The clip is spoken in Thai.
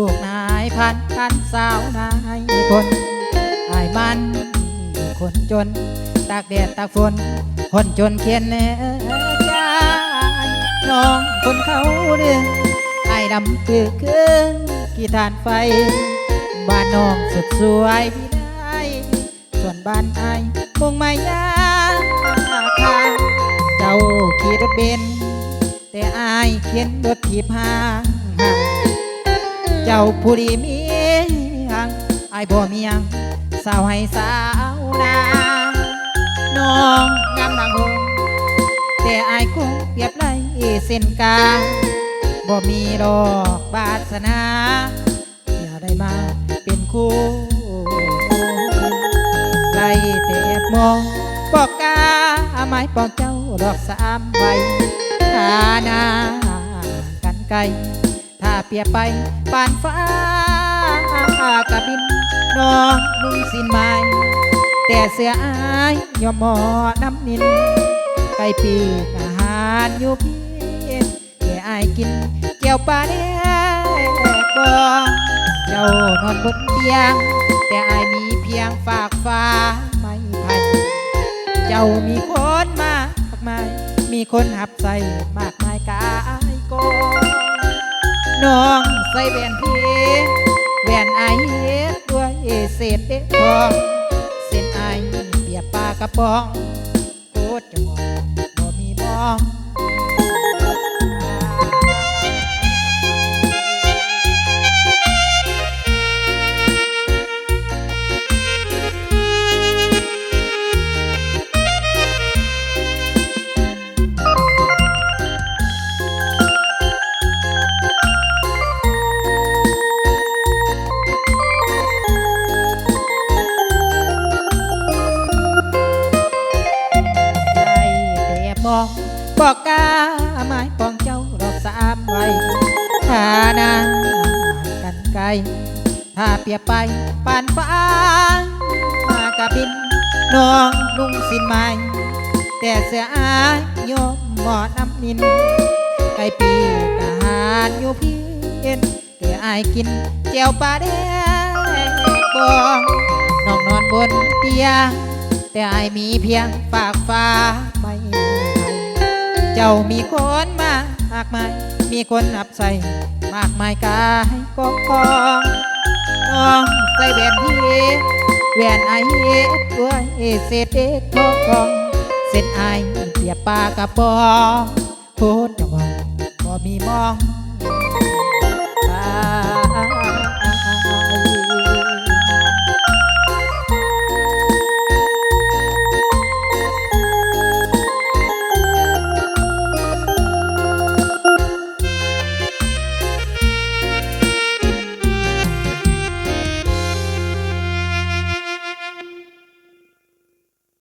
ูกนายพันสาวนายพลอายมันคนจน ตากแดดตากฝน คนจนเขียนแน่ใจน้องคนเขาเรื่องไอ้ดำคือคืนกี่ทานไฟ บ้านน้องสุดสวยพี่ได้ส่วนบ้านไอ้ายมงไม่ยากคาเจ้าขี่รถเบนแต่อายเขียนรถถีบห่างห่าง เจ้าผู้ดีมีหังไอ้บ่มียังสาวให้สาวนาน้องงามนางหงแต่อายคงเปรียบไรเส้นกาบ่มีดอกบาสนาอย่าได้มาเป็นคู่ไล่แต่แอบมองบอกกาไม้ปองเจ้าดอกสามใบขาหน้ากันไกล ถ้าเปียไปปานฟ้ากะบินน้องนุ่งสินไม้แต่เสื้ออายยอมหมอน้ำนินไก่ปีกอาหารอยู่พี่แต่อายกินเจียวปลาแดกบอเจ้านอนบนเตียง แต่อายมีเพียงฝากฟ้าไม่ไผ่เจ้ามีคนมากมายมีคนหับใส่มากมาย น้องใส่แหวนพี่แหวนไอเฮ็ดด้วยเศษเด็กทองเส้นไอเปียบปลากระป๋องโคตรจะมองบ่มีมอง อกกาไม้ปองเจ้าดอกสามใบถ้านางกันไกลถ้าเปียไปปานฟ้ามากะบินน้องนุ่งสินไม้แต่เสื้ออายโยมหมอน้ำนินไก่ปีกอาหารอยู่พียนแต่อายกินแจวปลาแดกบองน้องนอนบนเตียงแต่อายมีเพียงฝากฟ้า เจ้ามีคนมากมาย มีคนอับใส่มากมายกายกองกองน้องใส่แหวนพี่แหวนไอเฮ็ดด้วยเศษเด็กทองทองเส้นไอเปียบปากกระปองโคตรจะมองบ่มีมอง